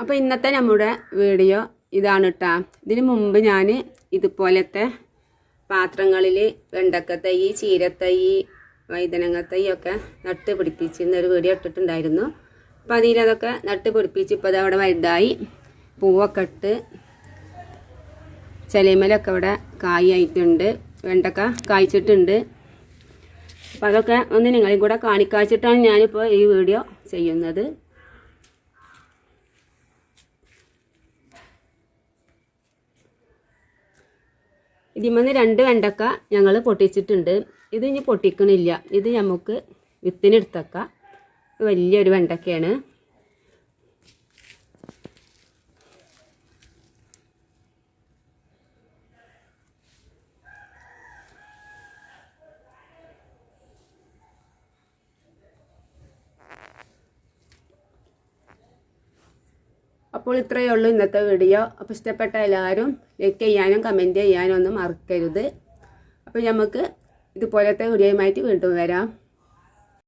അപ്പോൾ ഇന്നത്തെ നമ്മുടെ വീഡിയോ ഇതാണ് കേട്ടോ ഇതിന് മുമ്പ് ഞാൻ ഇതുപോലത്തെ പാത്രങ്ങളിൽ വെണ്ടക്കത്തൈ ചീരത്തൈ വൈതനങ്ങത്തൈ ഒക്കെ നട്ട് പിടിപ്പിച്ചിരുന്ന ഒരു വീഡിയോ ഇട്ടിട്ടുണ്ടായിരുന്നു. അപ്പോൾ അതിലതൊക്കെ നട്ട് പിടിപ്പിച്ച് ഇപ്പോൾ അതവിടെ വലുതായി പൂവൊക്കെ ഇട്ട് ചെലമലൊക്കെ ഇവിടെ കായായിട്ടുണ്ട്. വെണ്ടക്ക കായ്ച്ചിട്ടുണ്ട്. അപ്പം അതൊക്കെ ഒന്ന് നിങ്ങളെയും കൂടെ കാണിക്കാച്ചിട്ടാണ് ഞാനിപ്പോൾ ഈ വീഡിയോ ചെയ്യുന്നത്. ഇതിമെന്ന് രണ്ട് വെണ്ടക്ക ഞങ്ങൾ പൊട്ടിച്ചിട്ടുണ്ട്. ഇത് ഇനി പൊട്ടിക്കണില്ല. ഇത് നമുക്ക് വിത്തിനെടുത്തേക്കാം. വലിയൊരു വെണ്ടക്കയാണ്. അപ്പോൾ ഇത്രയേ ഉള്ളൂ ഇന്നത്തെ വീഡിയോ അപ്പോൾ ഇഷ്ടപ്പെട്ട എല്ലാവരും ലൈക്ക് ചെയ്യാനും കമന്റ് ചെയ്യാനും ഒന്നും മറക്കരുത്. അപ്പോൾ നമുക്ക് ഇതുപോലത്തെ വീഡിയോയുമായിട്ട് വീണ്ടും വരാം.